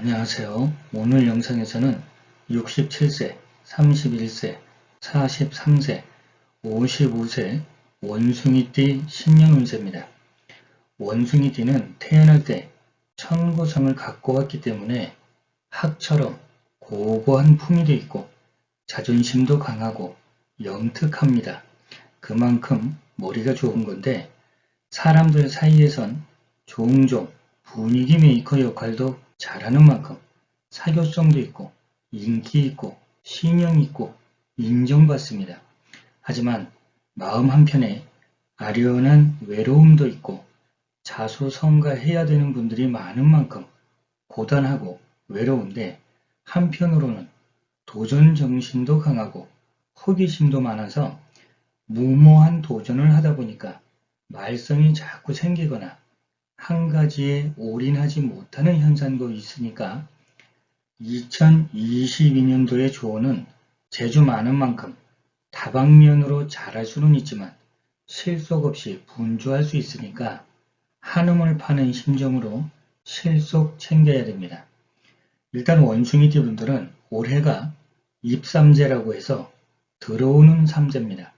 안녕하세요. 오늘 영상에서는 67세, 31세, 43세, 55세 원숭이띠 신년 운세입니다. 원숭이띠는 태어날 때 천고성을 갖고 왔기 때문에 학처럼 고고한 품위도 있고 자존심도 강하고 영특합니다. 그만큼 머리가 좋은 건데 사람들 사이에선 종종 분위기 메이커 역할도 잘하는 만큼 사교성도 있고 인기 있고 신용 있고 인정받습니다. 하지만 마음 한편에 아련한 외로움도 있고 자수성가해야 되는 분들이 많은 만큼 고단하고 외로운데 한편으로는 도전 정신도 강하고 호기심도 많아서 무모한 도전을 하다 보니까 말썽이 자꾸 생기거나 한 가지에 올인하지 못하는 현상도 있으니까 2022년도의 조언은 재주 많은 만큼 다방면으로 잘할 수는 있지만 실속 없이 분주할 수 있으니까 한음을 파는 심정으로 실속 챙겨야 됩니다. 일단 원숭이띠 분들은 올해가 입삼재라고 해서 들어오는 삼재입니다.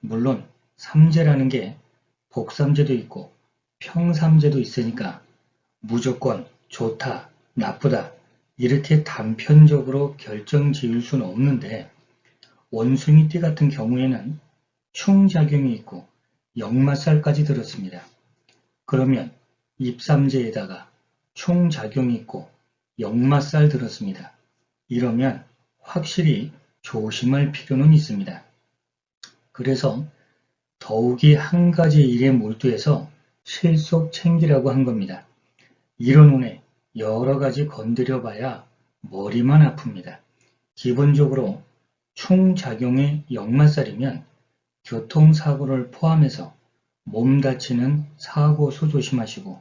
물론 삼재라는 게 복삼재도 있고 평삼재도 있으니까 무조건 좋다, 나쁘다 이렇게 단편적으로 결정 지을 수는 없는데 원숭이 띠 같은 경우에는 충작용이 있고 역마살까지 들었습니다. 그러면 입삼재에다가 충작용이 있고 역마살 들었습니다. 이러면 확실히 조심할 필요는 있습니다. 그래서 더욱이 한 가지 일에 몰두해서 실속 챙기라고 한 겁니다. 이런 운에 여러 가지 건드려 봐야 머리만 아픕니다. 기본적으로 충작용의 역마살이면 교통사고를 포함해서 몸 다치는 사고 수 조심하시고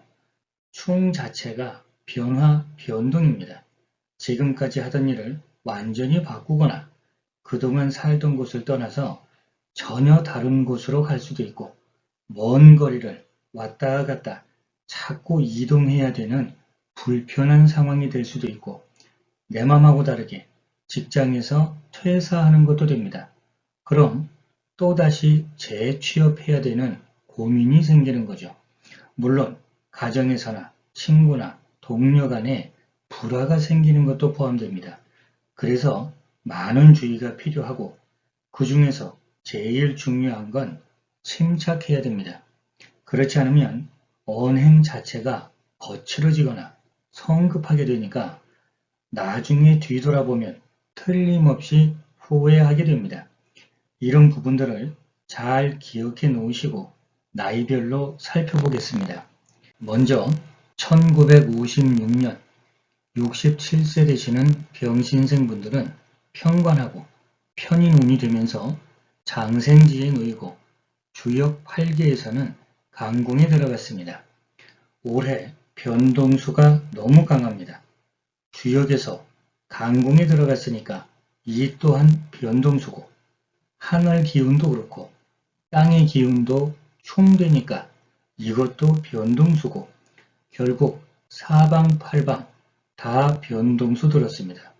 충 자체가 변화, 변동입니다. 지금까지 하던 일을 완전히 바꾸거나 그동안 살던 곳을 떠나서 전혀 다른 곳으로 갈 수도 있고 먼 거리를 왔다 갔다 자꾸 이동해야 되는 불편한 상황이 될 수도 있고 내 맘하고 다르게 직장에서 퇴사하는 것도 됩니다. 그럼 또다시 재취업해야 되는 고민이 생기는 거죠. 물론 가정에서나 친구나 동료 간에 불화가 생기는 것도 포함됩니다. 그래서 많은 주의가 필요하고 그 중에서 제일 중요한 건 침착해야 됩니다. 그렇지 않으면 언행 자체가 거칠어지거나 성급하게 되니까 나중에 뒤돌아보면 틀림없이 후회하게 됩니다. 이런 부분들을 잘 기억해 놓으시고 나이별로 살펴보겠습니다. 먼저 1956년 67세 되시는 병신생 분들은 평관하고 편인운이 되면서 장생지에 놓이고 주역 8개에서는 강궁에 들어갔습니다. 올해 변동수가 너무 강합니다. 주역에서 강궁에 들어갔으니까 이 또한 변동수고 하늘 기운도 그렇고 땅의 기운도 충되니까 이것도 변동수고 결국 사방팔방 다 변동수 들었습니다.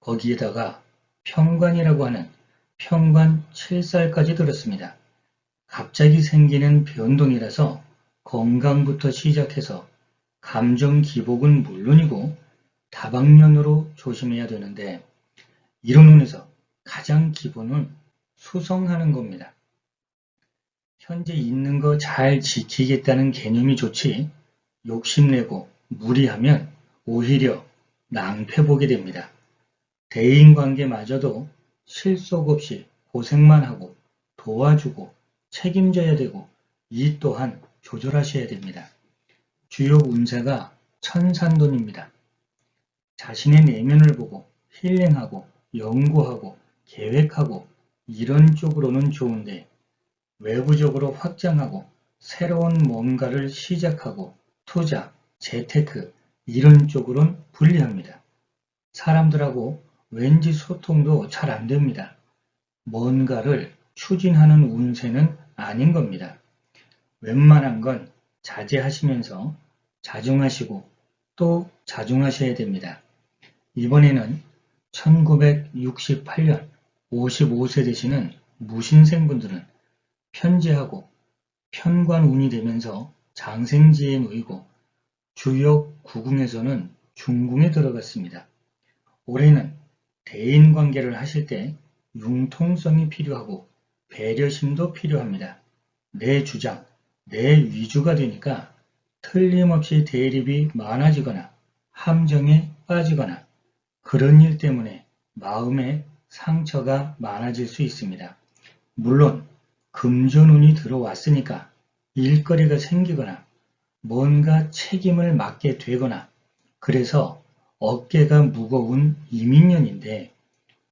거기에다가 평관이라고 하는 평관 7살까지 들었습니다. 갑자기 생기는 변동이라서 건강부터 시작해서 감정 기복은 물론이고 다방면으로 조심해야 되는데 이런 운에서 가장 기본은 수성하는 겁니다. 현재 있는 거 잘 지키겠다는 개념이 좋지 욕심내고 무리하면 오히려 낭패 보게 됩니다. 대인관계마저도 실속 없이 고생만 하고 도와주고 책임져야 되고 이 또한 조절하셔야 됩니다. 주요 운세가 천산돈입니다. 자신의 내면을 보고 힐링하고 연구하고 계획하고 이런 쪽으로는 좋은데 외부적으로 확장하고 새로운 뭔가를 시작하고 투자, 재테크 이런 쪽으로는 불리합니다. 사람들하고 왠지 소통도 잘 안됩니다. 뭔가를 추진하는 운세는 아닌 겁니다. 웬만한 건 자제하시면서 자중하시고 또 자중하셔야 됩니다. 이번에는 1968년 55세 되시는 무신생분들은 편제하고 편관운이 되면서 장생지에 놓이고 주역 구궁에서는 중궁에 들어갔습니다. 올해는 대인관계를 하실 때 융통성이 필요하고 배려심도 필요합니다. 내 주장, 내 위주가 되니까 틀림없이 대립이 많아지거나 함정에 빠지거나 그런 일 때문에 마음에 상처가 많아질 수 있습니다. 물론 금전운이 들어왔으니까 일거리가 생기거나 뭔가 책임을 맡게 되거나 그래서 어깨가 무거운 이민년인데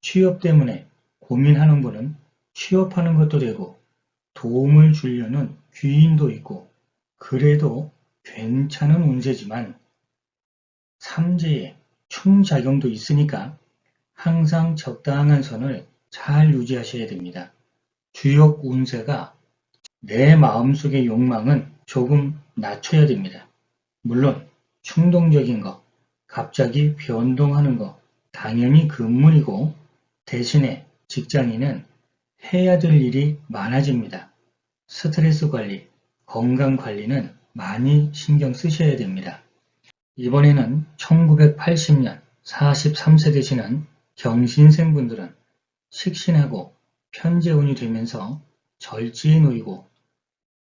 취업 때문에 고민하는 분은 취업하는 것도 되고 도움을 주려는 귀인도 있고 그래도 괜찮은 운세지만 삼재에 충작용도 있으니까 항상 적당한 선을 잘 유지하셔야 됩니다. 주역 운세가 내 마음속의 욕망은 조금 낮춰야 됩니다. 물론 충동적인 거, 갑자기 변동하는 거 당연히 금물이고 대신에 직장인은 해야 될 일이 많아집니다. 스트레스 관리, 건강 관리는 많이 신경 쓰셔야 됩니다. 이번에는 1980년 43세 되시는 경신생 분들은 식신하고 편재운이 되면서 절지에 놓이고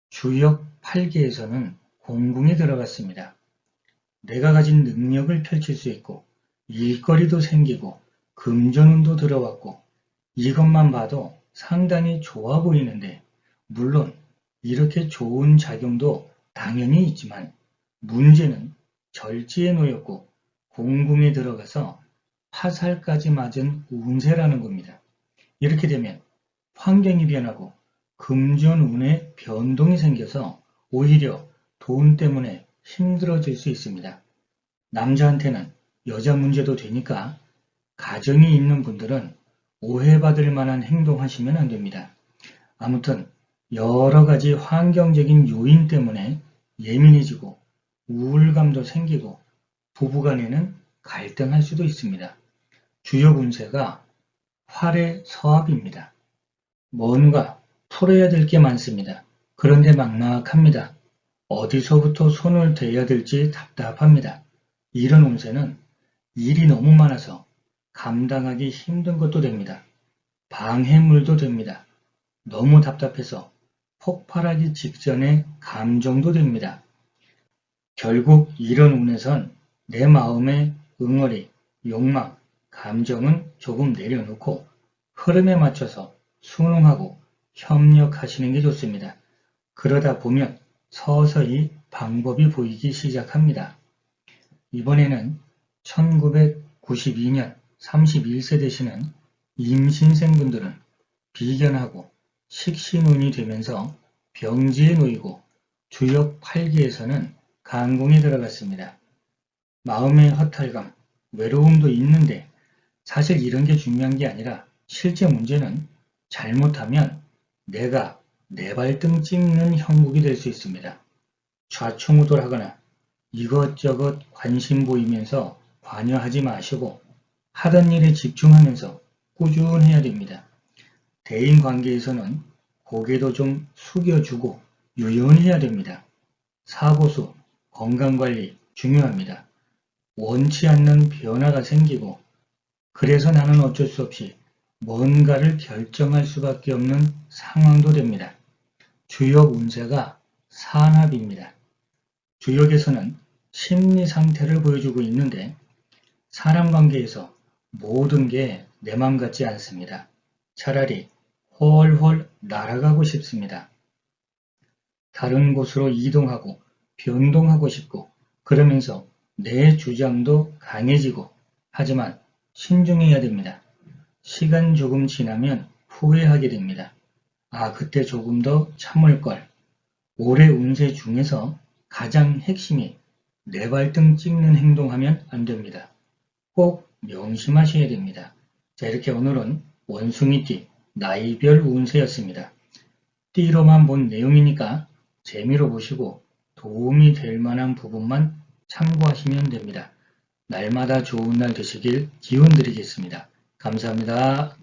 주역 8개에서는 공궁에 들어갔습니다. 내가 가진 능력을 펼칠 수 있고 일거리도 생기고 금전운도 들어왔고 이것만 봐도 상당히 좋아 보이는데 물론 이렇게 좋은 작용도 당연히 있지만 문제는 절지에 놓였고 공궁에 들어가서 화살까지 맞은 운세라는 겁니다. 이렇게 되면 환경이 변하고 금전운에 변동이 생겨서 오히려 돈 때문에 힘들어질 수 있습니다. 남자한테는 여자 문제도 되니까 가정이 있는 분들은 오해받을 만한 행동하시면 안 됩니다. 아무튼 여러 가지 환경적인 요인 때문에 예민해지고 우울감도 생기고 부부간에는 갈등할 수도 있습니다. 주요 운세가 활의 서합입니다. 뭔가 풀어야 될 게 많습니다. 그런데 막막합니다. 어디서부터 손을 대야 될지 답답합니다. 이런 운세는 일이 너무 많아서 감당하기 힘든 것도 됩니다. 방해물도 됩니다. 너무 답답해서 폭발하기 직전의 감정도 됩니다. 결국 이런 운에선 내 마음의 응어리, 욕망, 감정은 조금 내려놓고 흐름에 맞춰서 순응하고 협력하시는 게 좋습니다. 그러다 보면 서서히 방법이 보이기 시작합니다. 이번에는 1992년 31세 되시는 임신생분들은 비견하고 식신운이 되면서 병지에 놓이고 주역 8기에서는 강궁에 들어갔습니다. 마음의 허탈감, 외로움도 있는데 사실 이런 게 중요한 게 아니라 실제 문제는 잘못하면 내가 내 발등 찍는 형국이 될 수 있습니다. 좌충우돌하거나 이것저것 관심 보이면서 관여하지 마시고 하던 일에 집중하면서 꾸준해야 됩니다. 대인 관계에서는 고개도 좀 숙여주고 유연해야 됩니다. 사고수, 건강관리 중요합니다. 원치 않는 변화가 생기고 그래서 나는 어쩔 수 없이 뭔가를 결정할 수밖에 없는 상황도 됩니다. 주역 운세가 산합입니다. 주역에서는 심리 상태를 보여주고 있는데 사람 관계에서 모든 게 내 맘 같지 않습니다. 차라리 훨훨 날아가고 싶습니다. 다른 곳으로 이동하고 변동하고 싶고 그러면서 내 주장도 강해지고 하지만 신중해야 됩니다. 시간 조금 지나면 후회하게 됩니다. 아 그때 조금 더 참을걸. 올해 운세 중에서 가장 핵심이 내 발등 찍는 행동하면 안됩니다. 꼭 명심하셔야 됩니다. 자 이렇게 오늘은 원숭이띠 나이별 운세였습니다. 띠로만 본 내용이니까 재미로 보시고 도움이 될 만한 부분만 참고하시면 됩니다. 날마다 좋은 날 되시길 기원 드리겠습니다. 감사합니다.